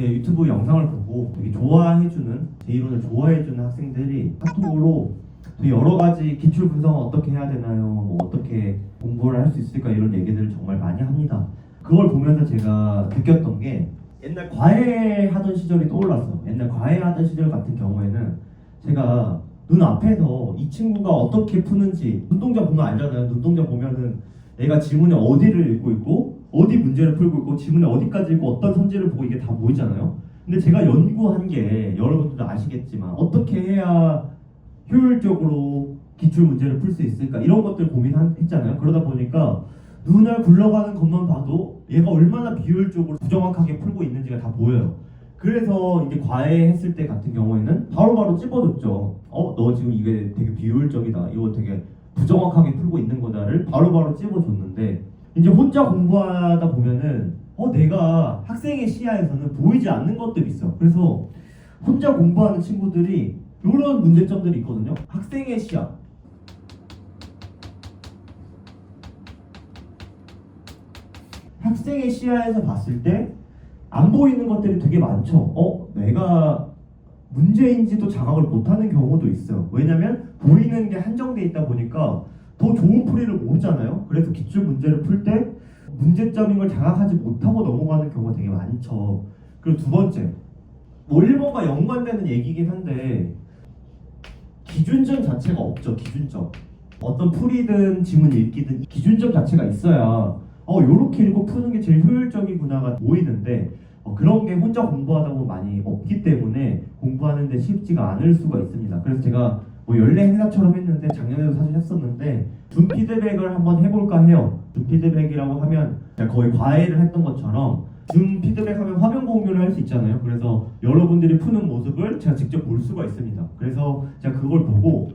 제 유튜브 영상을 보고 되게 좋아해주는 제 이론을 좋아해주는 학생들이 카톡으로 여러 가지 기출 분석은 어떻게 해야 되나요? 뭐 어떻게 공부를 할 수 있을까 이런 얘기들을 정말 많이 합니다. 그걸 보면서 제가 느꼈던 게 옛날 과외 하던 시절이 떠올랐어. 옛날 과외 하던 시절 같은 경우에는 제가 눈 앞에서 이 친구가 어떻게 푸는지 눈동자 보면 알잖아요. 눈동자 보면은 얘가 지문에 어디를 읽고 있고 어디 문제를 풀고 있고 지문에 어디까지 읽고 어떤 선지를 보고 이게 다 보이잖아요. 근데 제가 연구한 게 여러분들도 아시겠지만 어떻게 해야 효율적으로 기출 문제를 풀 수 있을까 이런 것들 고민했잖아요. 그러다 보니까 눈을 굴러가는 것만 봐도 얘가 얼마나 비효율적으로 부정확하게 풀고 있는지가 다 보여요. 그래서 이제 과외했을 때 같은 경우에는 바로바로 찝어줬죠. 어, 너 지금 이게 되게 비효율적이다. 이거 되게 부정확하게 풀고 있는 거다를 바로바로 찝어줬는데 이제 혼자 공부하다 보면은 어 내가 학생의 시야에서는 보이지 않는 것들이 있어. 그래서 혼자 공부하는 친구들이 이런 문제점들이 있거든요. 학생의 시야. 학생의 시야에서 봤을 때 안 보이는 것들이 되게 많죠. 어, 내가 문제인지도 자각을 못하는 경우도 있어요. 왜냐면 보이는 게 한정돼 있다 보니까 더 좋은 풀이를 모르잖아요. 그래서 기출 문제를 풀 때 문제점인 걸 자각하지 못하고 넘어가는 경우가 되게 많죠. 그리고 두 번째, 뭐 1번과 연관되는 얘기긴 한데 기준점 자체가 없죠. 기준점. 어떤 풀이든 지문 읽기든 기준점 자체가 있어야 어 요렇게 읽고 푸는 게 제일 효율적이구나가 보이는데 어, 그런 게 혼자 공부하다 보면 많이 없기 때문에 공부하는데 쉽지가 않을 수가 있습니다. 그래서 제가 뭐 연례 행사처럼 했는데 작년에도 사실 했었는데 준 피드백을 한번 해볼까 해요. 준 피드백이라고 하면 거의 과외를 했던 것처럼 준 피드백하면 화면 공유를 할 수 있잖아요. 그래서 여러분들이 푸는 모습을 제가 직접 볼 수가 있습니다. 그래서 제가 그걸 보고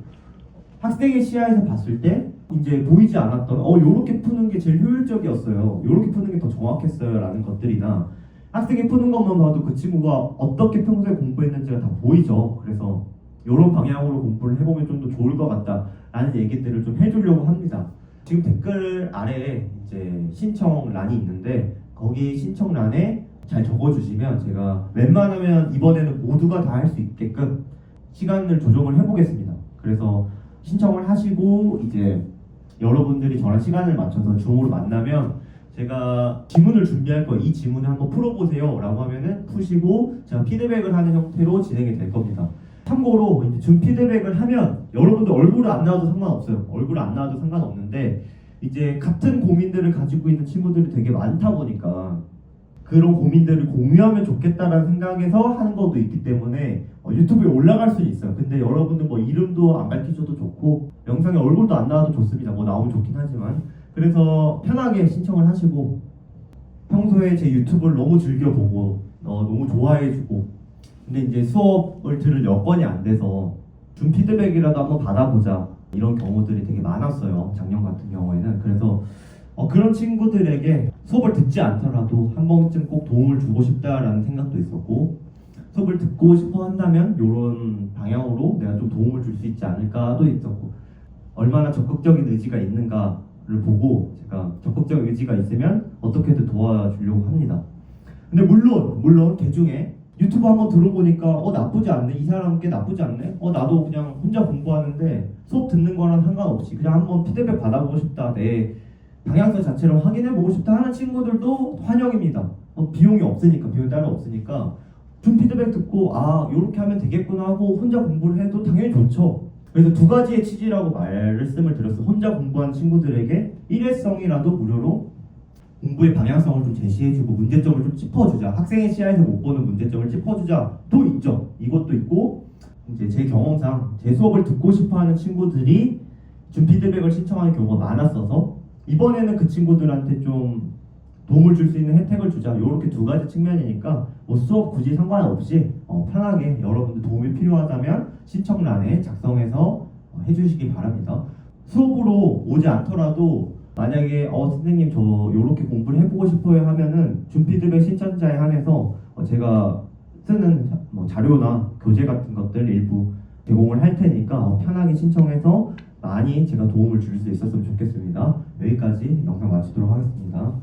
학생의 시야에서 봤을 때 이제 보이지 않았던 어 요렇게 푸는 게 제일 효율적이었어요. 요렇게 푸는 게 더 정확했어요라는 것들이나 학생이 푸는 것만 봐도 그 친구가 어떻게 평소에 공부했는지가 다 보이죠. 그래서 이런 방향으로 공부를 해보면 좀 더 좋을 것 같다라는 얘기들을 좀 해주려고 합니다. 지금 댓글 아래에 이제 신청란이 있는데 거기 신청란에 잘 적어주시면 제가 웬만하면 이번에는 모두가 다 할 수 있게끔 시간을 조정을 해보겠습니다. 그래서 신청을 하시고 이제 여러분들이 저랑 시간을 맞춰서 줌으로 만나면 제가 지문을 준비할 거예요. 이 지문을 한번 풀어보세요. 라고 하면은 푸시고 제가 피드백을 하는 형태로 진행이 될 겁니다. 참고로 이제 줌 피드백을 하면 여러분들 얼굴을 안 나와도 상관없어요. 얼굴 안 나와도 상관없는데 이제 같은 고민들을 가지고 있는 친구들이 되게 많다 보니까 그런 고민들을 공유하면 좋겠다라는 생각에서 하는 것도 있기 때문에 어, 유튜브에 올라갈 수 있어요. 근데 여러분들 뭐 이름도 안 밝히셔도 좋고 영상에 얼굴도 안 나와도 좋습니다. 뭐 나오면 좋긴 하지만 그래서 편하게 신청을 하시고 평소에 제 유튜브를 너무 즐겨보고 어, 너무 좋아해주고 근데 이제 수업을 들을 여건이 안 돼서 준 피드백이라도 한번 받아보자 이런 경우들이 되게 많았어요. 작년 같은 경우에는 그래서 어, 그런 친구들에게 수업을 듣지 않더라도 한 번쯤 꼭 도움을 주고 싶다라는 생각도 있었고 수업을 듣고 싶어 한다면 이런 방향으로 내가 좀 도움을 줄 수 있지 않을까도 있었고 얼마나 적극적인 의지가 있는가를 보고 제가 적극적 의지가 있으면 어떻게든 도와주려고 합니다. 근데 물론 물론 개 중에 유튜브 한번 들어보니까 어 나쁘지 않네 이 사람 꽤 나쁘지 않네 어 나도 그냥 혼자 공부하는데 수업 듣는 거랑 상관없이 그냥 한번 피드백 받아보고 싶다 내 방향성 자체를 확인해보고 싶다 하는 친구들도 환영입니다. 어, 비용이 없으니까 비용이 따로 없으니까 준 피드백 듣고 아 이렇게 하면 되겠구나 하고 혼자 공부를 해도 당연히 좋죠. 그래서 두 가지의 취지라고 말씀을 드렸어. 혼자 공부한 친구들에게 일회성이라도 무료로 공부의 방향성을 좀 제시해주고 문제점을 좀 짚어주자. 학생의 시야에서 못 보는 문제점을 짚어주자도 있죠. 이것도 있고 이제 제 경험상 제 수업을 듣고 싶어하는 친구들이 준 피드백을 신청하는 경우가 많았어서 이번에는 그 친구들한테 좀 도움을 줄 수 있는 혜택을 주자. 이렇게 두 가지 측면이니까 뭐 수업 굳이 상관없이 어, 편하게 여러분들 도움이 필요하다면 신청란에 작성해서 어, 해주시기 바랍니다. 수업으로 오지 않더라도 만약에 어 선생님 저 이렇게 공부를 해보고 싶어요 하면은 준 피드백 신청자에 한해서 어, 제가 쓰는 자- 뭐 자료나 교재 같은 것들 일부 제공을 할 테니까 어, 편하게 신청해서 많이 제가 도움을 줄 수 있었으면 좋겠습니다. 여기까지 영상 마치도록 하겠습니다.